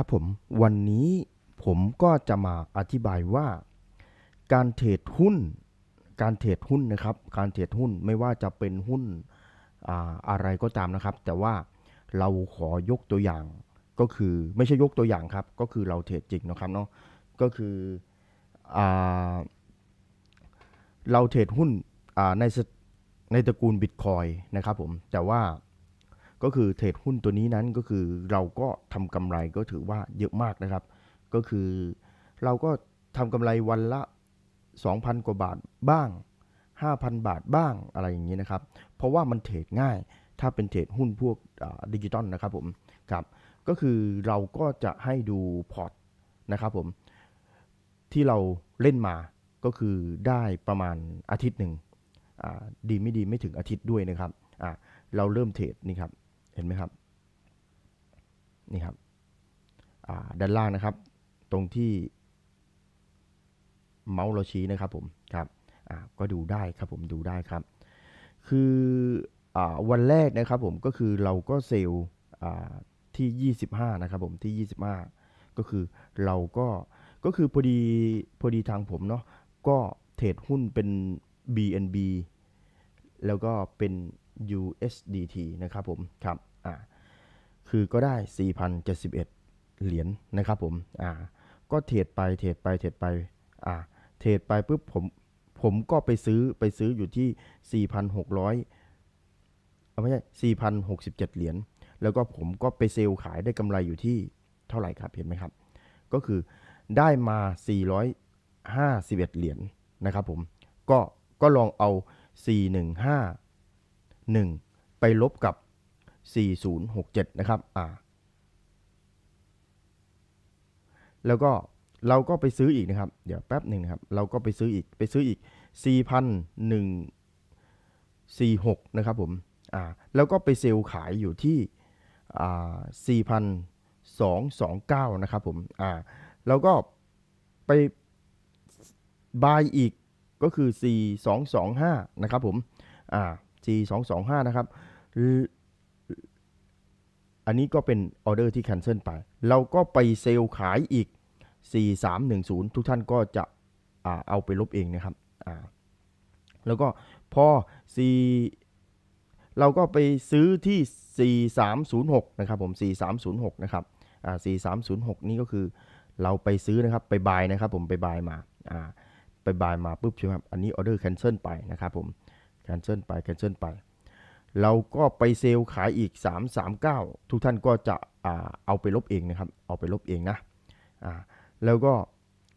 ครับผม วันนี้ผมก็จะมาอธิบายว่า การเทรดหุ้น การเทรดหุ้นนะครับ การเทรดหุ้นไม่ว่าจะเป็นหุ้นอาอะไรก็ตามนะครับ แต่ว่าเราขอยกตัวอย่างก็คือไม่ใช่ยกตัวอย่างครับ ก็คือเราเทรดจริงนะครับเนาะก็คืออเราเทรดหุ้นในในตระกูลบิตคอยนะครับผมแต่ว่า ก็คือเทรดหุ้นตัวนี้นั้นก็คือเราก็ทำกำไรก็ถือว่าเยอะมากนะครับ ก็คือเราก็ทำกำไรวันละ 2,000 กว่าบาทบ้าง 5,000 บาทบ้างอะไรอย่างนี้นะครับ เพราะว่ามันเทรดง่าย ถ้าเป็นเทรดหุ้นพวกดิจิตอลนะครับผมครับก็คือเราก็จะให้ดูพอร์ตนะครับผมที่เราเล่นมาก็คือได้ประมาณอาทิตย์หนึ่งดีไม่ดีไม่ถึงอาทิตย์ด้วยนะครับเราเริ่มเทรดนี่ครับ เห็นไหมครับ นี่ครับด้านล่างนะครับ ตรงที่เมาส์เราชี้นะครับผมครับก็ดูได้ครับผมดูได้ครับ คืออวันแรกนะครับผมก็คือเราก็เซลล์อ่าที่ 25 นะครับผมที่ 25 ก็คือเราก็ก็คือพอดีพอดีทางผมเนาะก็เทรดหุ้นเป็น BNB แล้วก็เป็น USDT นะครับผมครับอ่าคือก็ได้ 4,071 เหรียญนะครับผมอ่าก็เทรดไปเทรดไปเทรดไปอ่าเทรดไปปุ๊บผมผมก็ไปซื้อไปซื้ออยู่ที่ 4,600เอาไม่ใช่ 4,067 เหรียญแล้วก็ผมก็ไปเซลล์ขายได้กำไรอยู่ที่เท่าไหร่ครับเห็นไหมครับ ก็คือได้มา 451 เหรียญนะครับผมก็ก็ลองเอา 415 1 ไปลบกับ 4067 นะครับอ่าแล้วก็เราก็ไปซื้ออีกนะครับ เดี๋ยวแป๊บหนึ่งนะครับ เราก็ไปซื้ออีกไปซื้ออีก 4,146 นะครับผมอ่าแล้วก็ไปเซลล์ขายอยู่ที่อ่า4,229 นะครับผมอ่าแล้วก็ไปบายอีกก็คือ 4225 นะครับผมอ่า 4225 นะครับอันนี้ก็เป็นออเดอร์ที่ cancel ไป เราก็ไปเซลล์ขายอีก 4310 ทุกท่านก็จะเอาไปลบเองนะครับ แล้วก็พอ 4 เราก็ไปซื้อที่ 4306 นะครับผม 4306 นะครับ4306 นี่ก็คือเราไปซื้อนะครับ ไปบายนะครับผม ไปบายมา ไปบายมาปุ๊บใช่ไหมครับ อันนี้ออเดอร์ cancel ไปนะครับผม cancel ไป cancel ไป เราก็ไปเซลล์ขายอีก 339 ทุกท่านก็จะเอาไปลบเองนะครับ เอาไปลบเองนะแล้วก็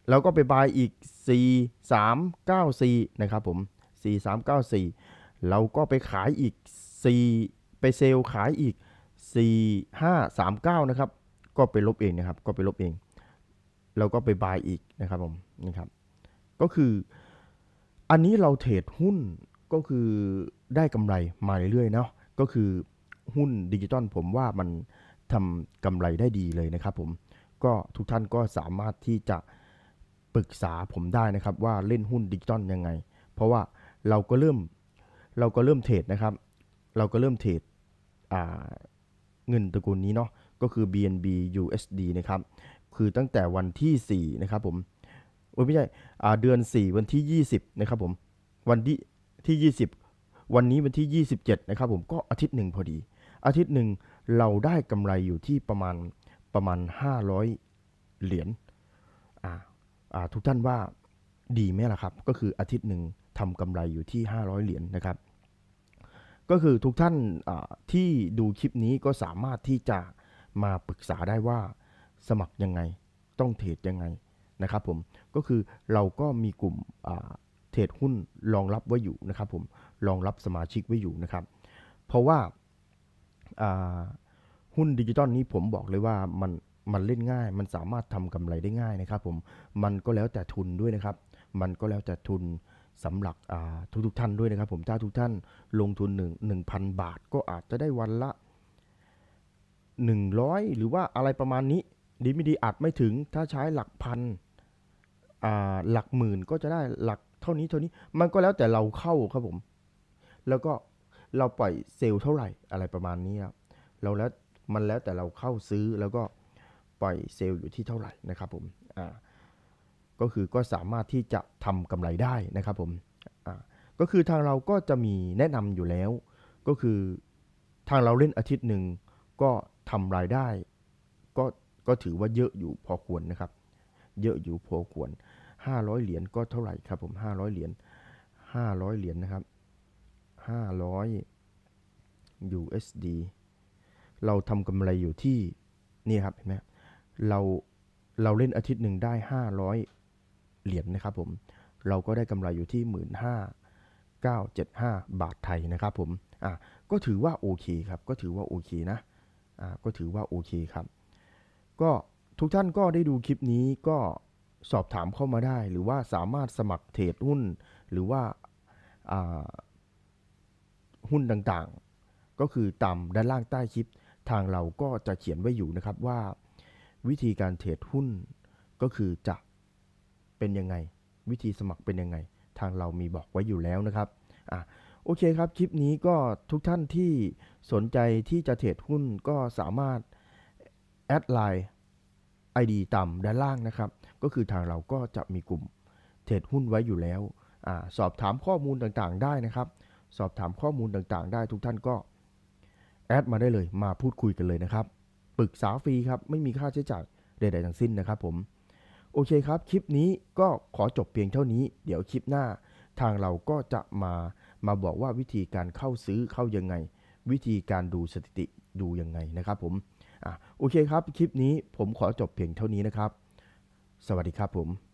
เราก็ไปบายอีก 4394 นะครับผม 4394 เราก็ไปขายอีก 4 ไปเซลล์ขายอีก 4539 นะครับ ก็ไปลบเองนะครับ ก็ไปลบเอง เราก็ไปบายอีกนะครับผม นี่ครับ ก็คืออันนี้เราเทรดหุ้น ก็คือได้กำไรมาเรื่อยๆเนาะก็คือหุ้นดิจิตอลผมว่ามันทำกำไรได้ดีเลยนะครับผมก็ทุกท่านก็สามารถที่จะปรึกษาผมได้นะครับว่าเล่นหุ้นดิจิตอลยังไง เพราะว่าเราก็เริ่มเราก็เริ่มเทรดนะครับ เราก็เริ่มเทรดเงินตระกูลนี้เนาะก็คือ BNB USD นะครับ คือตั้งแต่วันที่ 4 นะครับผมไม่ใช่เดือน 4 วันที่ 20 นะครับผม วันที่ ที่ 20 วันนี้วันที่ 27 นะครับผมก็อาทิตย์หนึ่งพอดี อาทิตย์หนึ่งเราได้กำไรอยู่ที่ประมาณประมาณ 500 เหรียญอ่าอ่าทุกท่านว่าดีไหมล่ะครับ ก็คืออาทิตย์หนึ่งทำกำไรอยู่ที่ 500 เหรียญนะครับ ก็คือทุกท่านที่ดูคลิปนี้ก็สามารถที่จะมาปรึกษาได้ว่าสมัครยังไงต้องเทรดยังไงนะครับผมก็คือเราก็มีกลุ่ม เทรดหุ้นรองรับไว้อยู่นะครับผมรองรับสมาชิกไว้อยู่นะครับ เพราะว่าาหุ้นดิจิตอลนี้ผมบอกเลยว่ามันมันเล่นง่าย มันสามารถทำกำไรได้ง่ายนะครับผมมันก็แล้วแต่ทุนด้วยนะครับ มันก็แล้วแต่ทุนสำหรับทุกทุกท่านด้วยนะครับ ผมถ้าทุกท่านลงทุนหนึ่งหนึ่งพันบาท ก็อาจจะได้วันละ 100 หรือว่าอะไรประมาณนี้ดีไม่ดีอาจไม่ถึงถ้าใช้หลักพันหลักหมื่นก็จะได้หลัก เท่านี้เท่านี้มันก็แล้วแต่เราเข้าครับผม แล้วก็เราปล่อยเซลล์เท่าไหร่อะไรประมาณนี้ครับเราแล้วมันแล้วแต่เราเข้าซื้อแล้วก็ปล่อยเซลล์อยู่ที่เท่าไหร่นะครับผมอ่าก็คือก็สามารถที่จะทำกำไรได้นะครับผมอ่าก็คือทางเราก็จะมีแนะนำอยู่แล้ว ก็คือทางเราเล่นอาทิตย์หนึ่งก็ทำรายได้ก็ก็ถือว่าเยอะอยู่พอควรนะครับ เยอะอยู่พอควร 500 เหรียญก็เท่าไหร่ครับผม500 เหรียญ500 เหรียญนะครับ 500 USD เราทำกำไรอยู่ที่นี่ครับเห็นไหมเราเราเล่นอาทิตย์หนึ่งได้ 500 เหรียญนะครับผมเราก็ได้กำไรอยู่ที่ 15,975 บาทไทยนะครับผมอะก็ถือว่าโอเคครับก็ถือว่าโอเคนะอ่าก็ถือว่าโอเคครับ ก็ทุกท่านก็ได้ดูคลิปนี้ก็ สอบถามเข้ามาได้ หรือว่าสามารถสมัครเทรดหุ้น หรือว่าาหุ้นต่างๆ ก็คือตามด้านล่างใต้คลิป ทางเราก็จะเขียนไว้อยู่นะครับว่า วิธีการเทรดหุ้นก็คือจะเป็นยังไง วิธีสมัครเป็นยังไง ทางเรามีบอกไว้อยู่แล้วนะครับอะโอเคครับ คลิปนี้ก็ทุกท่านที่สนใจที่จะเทรดหุ้นก็สามารถแอดไลน์ ID ต่ำด้านล่างนะครับ ก็คือทางเราก็จะมีกลุ่มเทรดหุ้นไว้อยู่แล้วอสอบถามข้อมูลต่างๆ ได้นะครับ สอบถามข้อมูลต่างๆ ได้ทุกท่านก็แอดมาได้เลยมาพูดคุยกันเลยนะครับ ปรึกษาฟรีครับ ไม่มีค่าใช้จ่ายใดๆทั้งสิ้นนะครับผมโอเคครับ คลิปนี้ก็ขอจบเพียงเท่านี้ เดี๋ยวคลิปหน้า ทางเราก็จะมามาบอกว่าวิธีการเข้าซื้อเข้ายังไง วิธีการดูสถิติดูยังไงนะครับผม โอเคครับ คลิปนี้ผมขอจบเพียงเท่านี้นะครับ สวัสดีครับผม